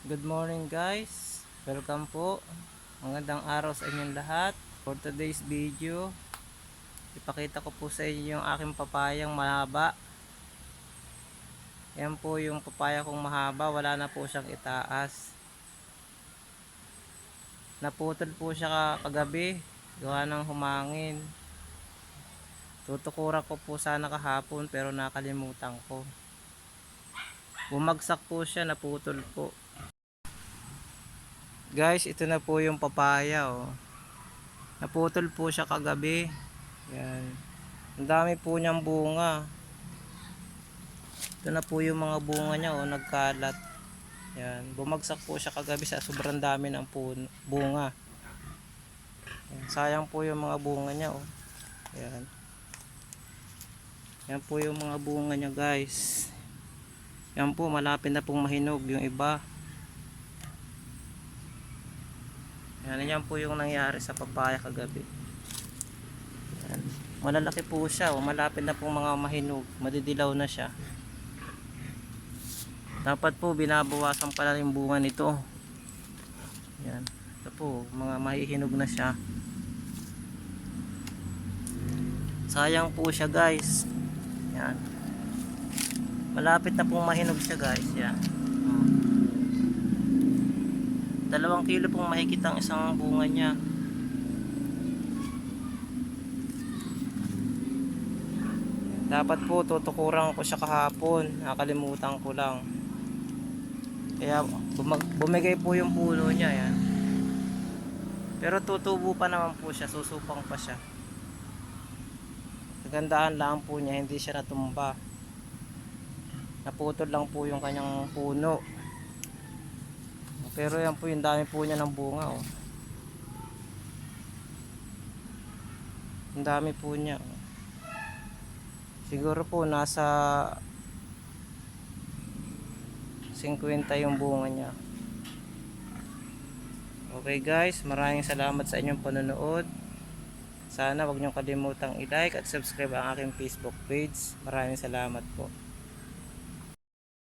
Good morning guys. Welcome po. Magandang araw sa inyong lahat. For today's video, ipakita ko po sa inyo yung aking papayang mahaba. Yan po yung papaya kong mahaba. Wala na po siyang itaas. Naputol po siya ka- kagabi. Gawa ng humangin. Tutukuran ko po sana kahapon pero nakalimutan ko. Bumagsak po siya, naputol po. Guys, ito na po yung papaya oh. Naputol po siya kagabi. Yan. Ang dami po niyang bunga. Ito na po yung mga bunga niya oh, nagkalat. Yan. Bumagsak po siya kagabi sa sobrang dami ng pun- bunga. Yan. Sayang po yung mga bunga niya oh. Yan. Yan po yung mga bunga niya guys. Yan po, malapit na pong mahinog yung iba. Yan, yan po yung nangyari sa papaya kagabi. Yan. Malalaki po siya, oh. malapit na pong mga mahinog, madidilaw na siya. Dapat po binabawasan pala yung bunga nito. Yan. Ito po, mga mahihinog na siya. Sayang po siya guys. Yan. Malapit na pong mahinog siya guys. Yan. Dalawang kilo pong mahigit ang isang bunga niya. Dapat po tutukuran ko siya kahapon. Nakalimutan ko lang. Kaya bumag, bumigay po yung puno niya yan. Pero tutubo pa naman po siya. Susupang pa siya. Kagandahan lang po niya. Hindi siya natumba. Naputol lang po yung kanyang puno. Pero yan po yung dami po niya ng bunga oh. Ang dami po niya. oh. Siguro po nasa 50 yung bunga niya. Okay guys, maraming salamat sa inyong panonood. Sana wag niyo kalimutang i-like at subscribe ang aking Facebook page. Maraming salamat po.